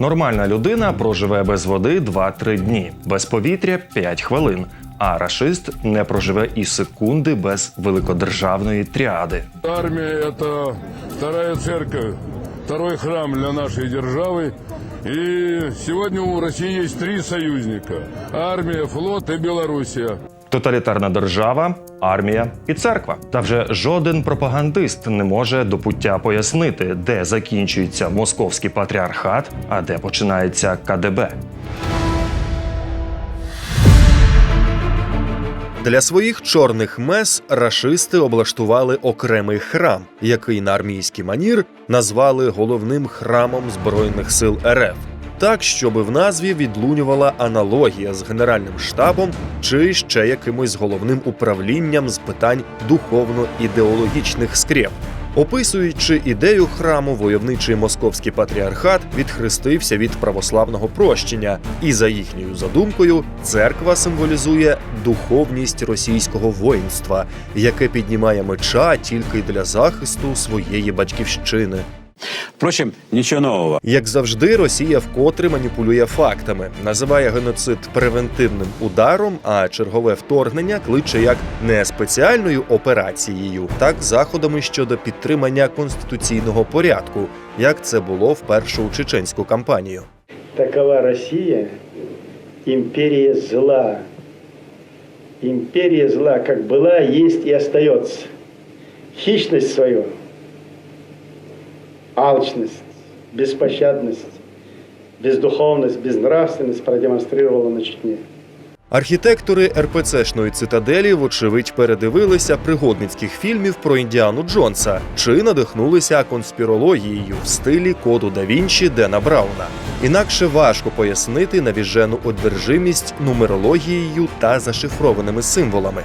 Нормальна людина проживе без води 2-3 дні, без повітря 5 хвилин. А рашист не проживе і секунди без великодержавної тріади. Армия – это вторая церковь, второй храм для нашей державы. И сегодня у России есть три союзника – армия, флот и Белоруссия. Тоталітарна держава, армія і церква. Та вже жоден пропагандист не може до пуття пояснити, де закінчується московський патріархат, а де починається КДБ. Для своїх чорних мес рашисти облаштували окремий храм, який на армійський манір назвали головним храмом збройних сил РФ. Так, щоб в назві відлунювала аналогія з генеральним штабом чи ще якимось головним управлінням з питань духовно-ідеологічних скреп. Описуючи ідею храму, войовничий московський патріархат відхрестився від православного прощення, і за їхньою задумкою церква символізує духовність російського воїнства, яке піднімає меча тільки для захисту своєї батьківщини. Впрочем, ничего нового. Як завжди, Росія вкотре маніпулює фактами, називає геноцид превентивним ударом, а чергове вторгнення кличе як не спеціальною операцією, так заходами щодо підтримання конституційного порядку, як це було в першу чеченську кампанію. Такова Россия, империя зла. Империя зла как была, есть и остается. Хищность свою, алчность, беспощадность, бездуховность, безнравственность продемонстрировала на Чечне. Архітектори РПЦшної цитаделі, вочевидь, передивилися пригодницьких фільмів про Індіану Джонса чи надихнулися конспірологією в стилі коду да Вінчі Дена Брауна. Інакше важко пояснити навіжену одержимість нумерологією та зашифрованими символами.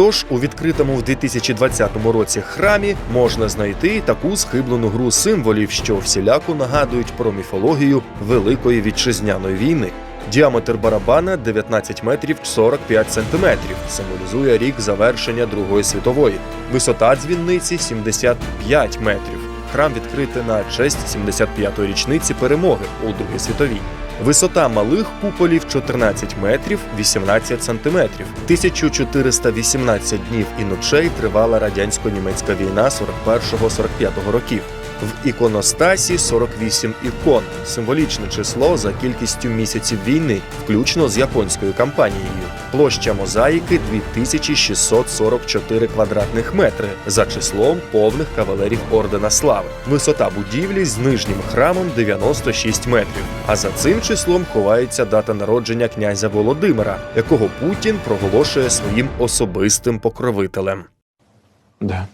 Тож у відкритому в 2020 році храмі можна знайти таку схиблену гру символів, що всіляко нагадують про міфологію Великої вітчизняної війни. Діаметр барабана 19 метрів 45 сантиметрів, символізує рік завершення Другої світової. Висота дзвінниці 75 метрів. Храм відкритий на честь 75-ї річниці перемоги у Другій світовій. Висота малих куполів 14 метрів 18 сантиметрів. 1418 днів і ночей тривала радянсько-німецька війна 41-45 років. В іконостасі 48 ікон, символічне число за кількістю місяців війни, включно з японською кампанією. Площа мозаїки 2644 квадратних метри за числом повних кавалерів Ордена Слави. Висота будівлі з нижнім храмом 96 метрів. А за цим числом ховається дата народження князя Володимира, якого Путін проголошує своїм особистим покровителем. Да.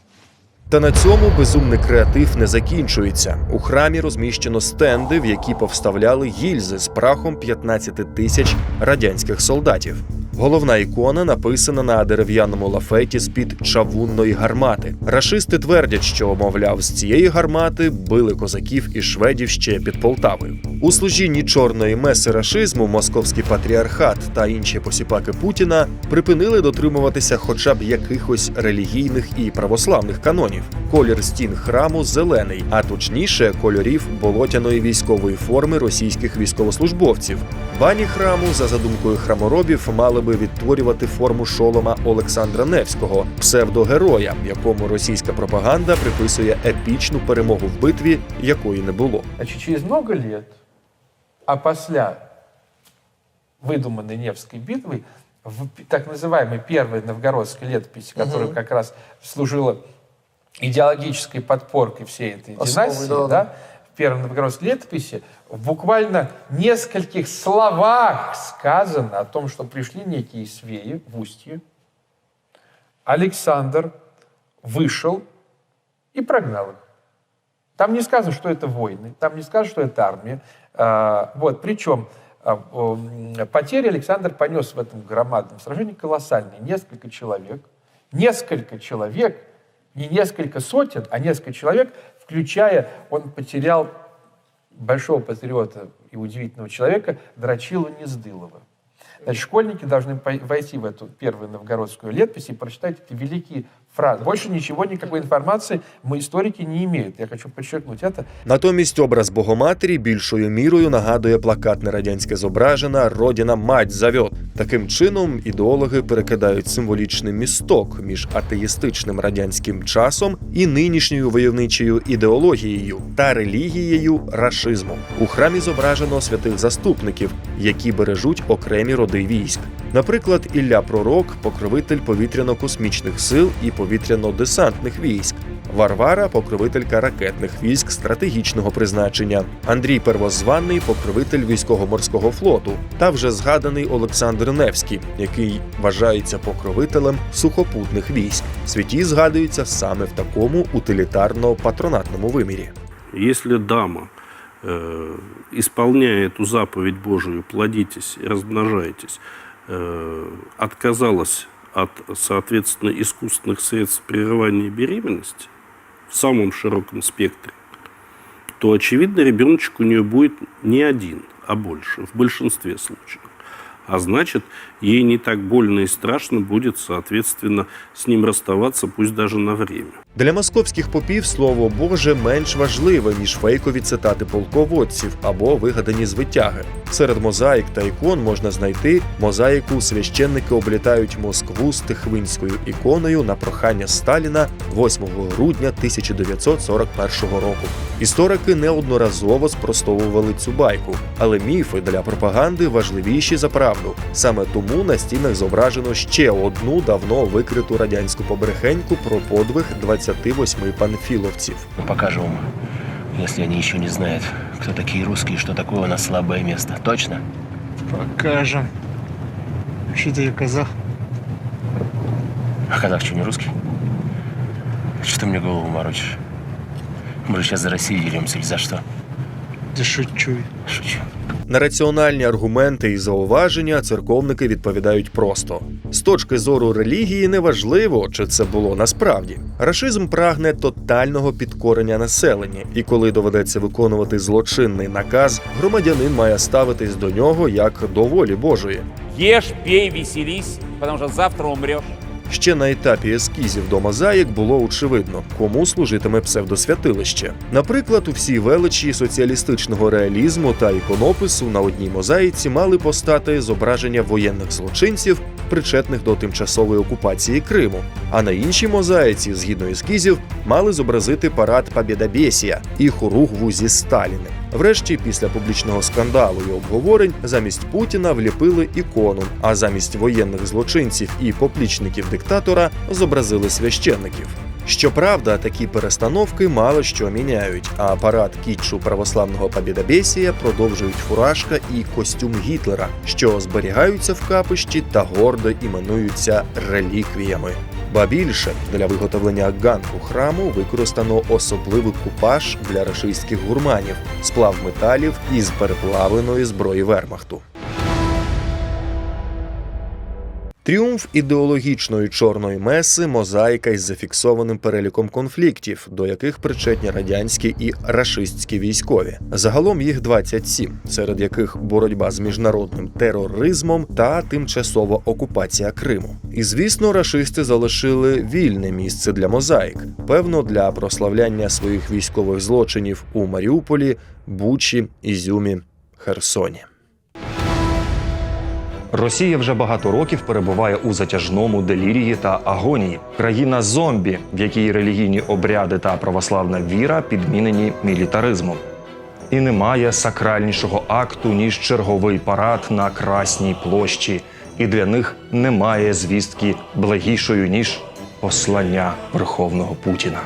Та на цьому безумний креатив не закінчується. У храмі розміщено стенди, в які повставляли гільзи з прахом 15 тисяч радянських солдатів. Головна ікона написана на дерев'яному лафеті з-під чавунної гармати. Рашисти твердять, що, мовляв, з цієї гармати били козаків і шведів ще під Полтавою. У служінні чорної меси рашизму московський патріархат та інші посіпаки Путіна припинили дотримуватися хоча б якихось релігійних і православних канонів. Колір стін храму зелений, а точніше кольорів болотяної військової форми російських військовослужбовців. Бані храму, за задумкою храморобів, мали би відтворювати форму шолома Олександра Невського, псевдогероя, якому російська пропаганда приписує епічну перемогу в битві, якої не було. Значит, через много лет, а после выдуманной Невской битвы, в п- так называемой первой новгородской летописи, которая как раз служила идеологической подпоркой всей этой Основой, династии, да, да, да. в первой новгородской летописи в буквально нескольких словах сказано о том, что пришли некие свеи в устье, Александр вышел и прогнал их. Там не сказано, что это войны, там не сказано, что это армия. А, Вот, причем а, потери Александр понес в этом громадном сражении колоссальные. Несколько человек, несколько человек, не несколько сотен, а несколько человек, включая, он потерял большого патриота и удивительного человека Драчилу Нездылова. Значит, школьники должны пой- войти в эту первую новгородскую летопись и прочитать эти великие фраза. Больше ничего, никакой информации мы историки не имеют. Я хочу подчеркнуть это. Натомість образ Богоматері більшою мірою нагадує плакатне радянське зображена Родіна мать завьот. Таким чином ідеологи перекидають символічний місток між атеїстичним радянським часом і нинішньою войовничою ідеологією та релігією рашизму. У храмі зображено святих заступників, які бережуть окремі роди військ. Наприклад, Ілля Пророк, покровитель повітряно-космічних сил і повітряно-десантних військ. Варвара покровителька ракетних військ стратегічного призначення, Андрій Первозваний покровитель військово-морського флоту, та вже згаданий Олександр Невський, який вважається покровителем сухопутних військ. Святі згадуються саме в такому утилітарно-патронатному вимірі. Если дама исполняя эту заповедь Божию, плодитесь и размножайтесь, э, отказалась от, соответственно, искусственных средств прерывания беременности в самом широком спектре, то, очевидно, ребеночек у нее будет не один, а больше, в большинстве случаев. А значит, ей не так больно и страшно будет, соответственно, с ним расставаться, пусть даже на время. Для московських попів слово Боже менш важливе ніж фейкові цитати полководців або вигадані звитяги. Серед мозаїк та ікон можна знайти мозаїку священники облітають Москву з тихвинською іконою на прохання Сталіна 8 грудня 1941 року. Історики неодноразово спростовували цю байку, але міфи для пропаганди важливіші за правду. Саме тому на стінах зображено ще одну давно викриту радянську побрехеньку про подвиг 28 панфіловців. Мы покажем им, если они еще не знают, кто такие русские, что такое у нас слабое место. Точно? Покажем. Вообще-то я казах. А казах что, не русский? Что ты мне голову морочишь? Мы же сейчас за Россию деремся или за что? Да шучу. Шучу. На раціональні аргументи і зауваження церковники відповідають просто: з точки зору релігії неважливо, чи це було насправді. Рашизм прагне тотального підкорення населення, і коли доведеться виконувати злочинний наказ, громадянин має ставитись до нього як до волі Божої. Ешь, пей, веселись, потому что завтра умрешь. Ще на етапі ескізів до мозаїк було очевидно, кому служитиме псевдосвятилище. Наприклад, у всій величі соціалістичного реалізму та іконопису на одній мозаїці мали постати зображення воєнних злочинців, причетних до тимчасової окупації Криму. А на іншій мозаїці, згідно ескізів, мали зобразити парад Пабєдабєсія і хоругву зі Сталіним. Врешті, після публічного скандалу і обговорень, замість Путіна вліпили ікону, а замість воєнних злочинців і поплічників диктатора зобразили священників. Щоправда, такі перестановки мало що міняють, а парад кітчу православного Побєдобєсія продовжують фуражка і костюм Гітлера, що зберігаються в капищі та гордо іменуються реліквіями. Ба більше для виготовлення ганку храму використано особливий купаж для рашистських гурманів, сплав металів із переплавленої зброї вермахту. Тріумф ідеологічної чорної меси мозаїка із зафіксованим переліком конфліктів, до яких причетні радянські і рашистські військові. Загалом їх 27, серед яких боротьба з міжнародним тероризмом та тимчасова окупація Криму. І звісно, рашисти залишили вільне місце для мозаїк, певно, для прославляння своїх військових злочинів у Маріуполі, Бучі, Ізюмі, Херсоні. Росія вже багато років перебуває у затяжному делірії та агонії. Країна зомбі, в якій релігійні обряди та православна віра підмінені мілітаризмом. І немає сакральнішого акту, ніж черговий парад на Красній площі, і для них немає звістки благішою, ніж послання Верховного Путіна.